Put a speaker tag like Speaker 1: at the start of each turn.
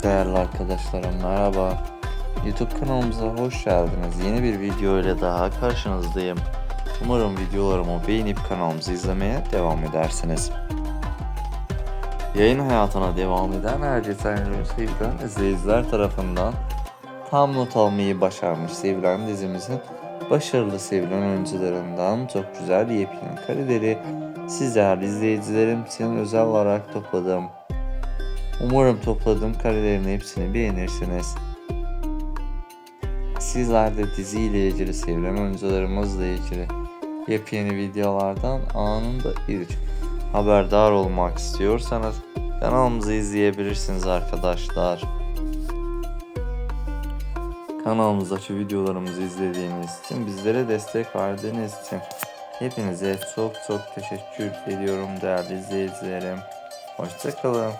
Speaker 1: Değerli arkadaşlarım merhaba. YouTube kanalımıza hoş geldiniz. Yeni bir video ile daha karşınızdayım. Umarım videolarımı beğenip kanalımızı izlemeye devam edersiniz. Yayın hayatına devam eden Erceten sevilen izleyiciler tarafından tam not almayı başarmış sevilen dizimizin başarılı sevilen oyuncularından çok güzel yepyeni kareleri siz değerli izleyicilerim için özel olarak topladım. Umarım topladığım karelerin hepsini beğenirsiniz. Sizler de dizi ile ilgili sevilen oyuncularımızla ilgili yepyeni videolardan anında ilk haberdar olmak istiyorsanız kanalımızı izleyebilirsiniz arkadaşlar. Kanalımızdaki videolarımızı izlediğiniz için bizlere destek verdiğiniz için hepinize çok çok teşekkür ediyorum değerli izleyicilerim. Hoşçakalın.